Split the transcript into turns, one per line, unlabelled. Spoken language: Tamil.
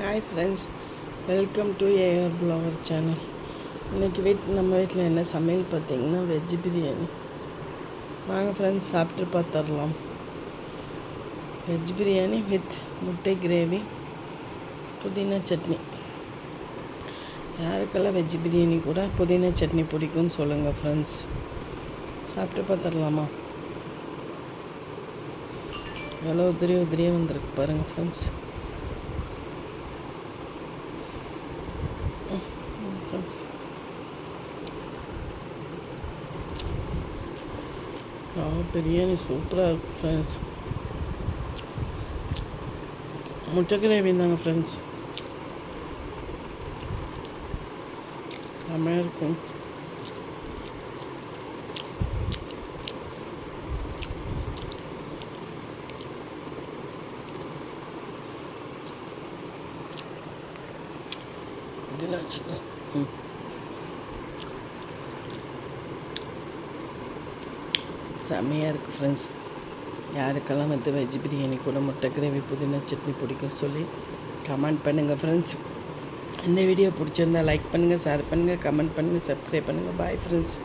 Hi friends welcome to AR blogger channel இன்றைக்கி வீட் நம்ம வீட்டில் என்ன சமையல் பார்த்தீங்கன்னா வெஜ் பிரியாணி வாங்க ஃப்ரெண்ட்ஸ் சாப்பிட்டு பார்த்துடலாம். வெஜ் பிரியாணி வித் முட்டை கிரேவி புதினா சட்னி. யாருக்கெல்லாம் வெஜ் பிரியாணி கூட புதினா சட்னி பிடிக்கும்னு சொல்லுங்கள் ஃப்ரெண்ட்ஸ் சாப்பிட்டு பார்த்துடலாமா? எவ்வளோ உதிரி உதிரியாக வந்திருக்கு பாருங்கள் ஃப்ரெண்ட்ஸ் ஆ பிரியாணி சூப்பராக இருக்குது ஃப்ரெண்ட்ஸ் முட்டை கிரேவி தாங்க ஃப்ரெண்ட்ஸ் செம்மையாக இருக்கும் இதில் வச்சுக்கோ ம் செம்மையாக இருக்குது ஃப்ரெண்ட்ஸ் யாருக்கெல்லாம் வந்து வெஜ் பிரியாணி கூட முட்டை கிரேவி புதினா சட்னி பிடிக்கும் சொல்லி கமெண்ட் பண்ணுங்கள் ஃப்ரெண்ட்ஸ் இந்த வீடியோ பிடிச்சிருந்தா லைக் பண்ணுங்கள் ஷேர் பண்ணுங்கள் கமெண்ட் பண்ணுங்கள் சப்ஸ்கிரைப் பண்ணுங்கள் பாய் ஃப்ரெண்ட்ஸ்